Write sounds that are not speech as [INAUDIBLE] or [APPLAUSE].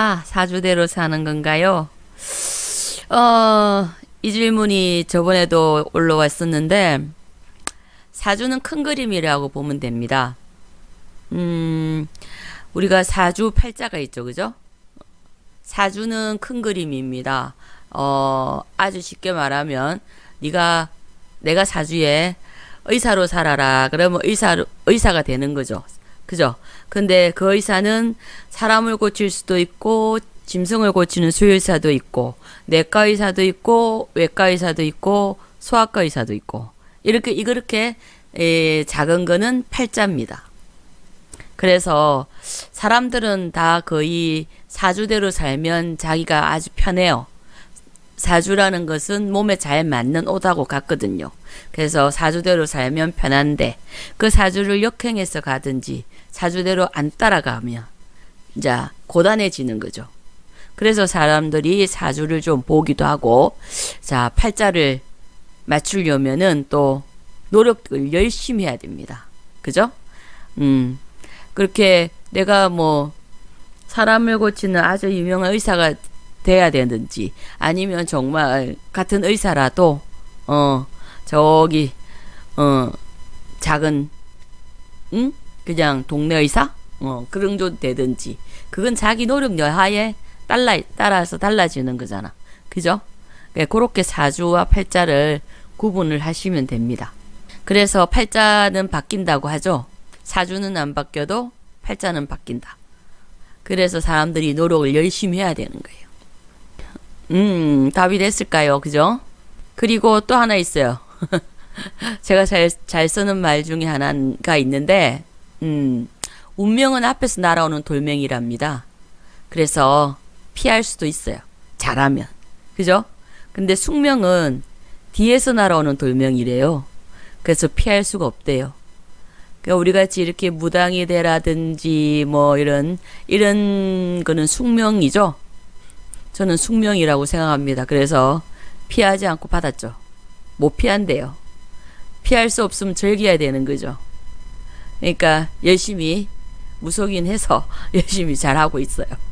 아, 사주대로 사는 건가요? 어, 이 질문이 저번에도 올라왔었는데, 사주는 큰 그림이라고 보면 됩니다. 음, 우리가 사주 팔자가 있죠, 그죠? 사주는 큰 그림입니다. 어, 아주 쉽게 말하면, 네가, 내가 사주에 의사로 살아라. 그러면 의사로, 의사가 되는 거죠. 그죠? 근데 그 의사는 사람을 고칠 수도 있고, 짐승을 고치는 수의사도 있고, 내과 의사도 있고, 외과 의사도 있고, 소아과 의사도 있고, 이렇게, 이렇게, 에, 작은 거는 팔자입니다. 그래서 사람들은 다 거의 사주대로 살면 자기가 아주 편해요. 사주라는 것은 몸에 잘 맞는 옷하고 같거든요. 그래서 사주대로 살면 편한데 그 사주를 역행해서 가든지 사주대로 안 따라가면 이제 고단해지는 거죠. 그래서 사람들이 사주를 좀 보기도 하고 자 팔자를 맞추려면은 또 노력을 열심히 해야 됩니다. 그죠? 음 그렇게 내가 뭐 사람을 고치는 아주 유명한 의사가 돼야 되는지 아니면 정말 같은 의사라도 어 저기 어 작은 응 그냥 동네 의사 어 그런 좀 되든지 그건 자기 노력 여하에 따라 따라서 달라지는 거잖아 그죠 네, 그렇게 사주와 팔자를 구분을 하시면 됩니다 그래서 팔자는 바뀐다고 하죠 사주는 안 바뀌어도 팔자는 바뀐다 그래서 사람들이 노력을 열심히 해야 되는 거예요. 음, 답이 됐을까요? 그죠? 그리고 또 하나 있어요. [LAUGHS] 제가 잘, 잘 쓰는 말 중에 하나가 있는데, 음, 운명은 앞에서 날아오는 돌멩이랍니다. 그래서 피할 수도 있어요. 잘하면. 그죠? 근데 숙명은 뒤에서 날아오는 돌멩이래요. 그래서 피할 수가 없대요. 그러니까 우리 같이 이렇게 무당이 되라든지 뭐 이런 이런 거는 숙명이죠. 저는 숙명이라고 생각합니다. 그래서 피하지 않고 받았죠. 못 피한대요. 피할 수 없으면 즐겨야 되는 거죠. 그러니까 열심히 무속인 해서 [LAUGHS] 열심히 잘하고 있어요.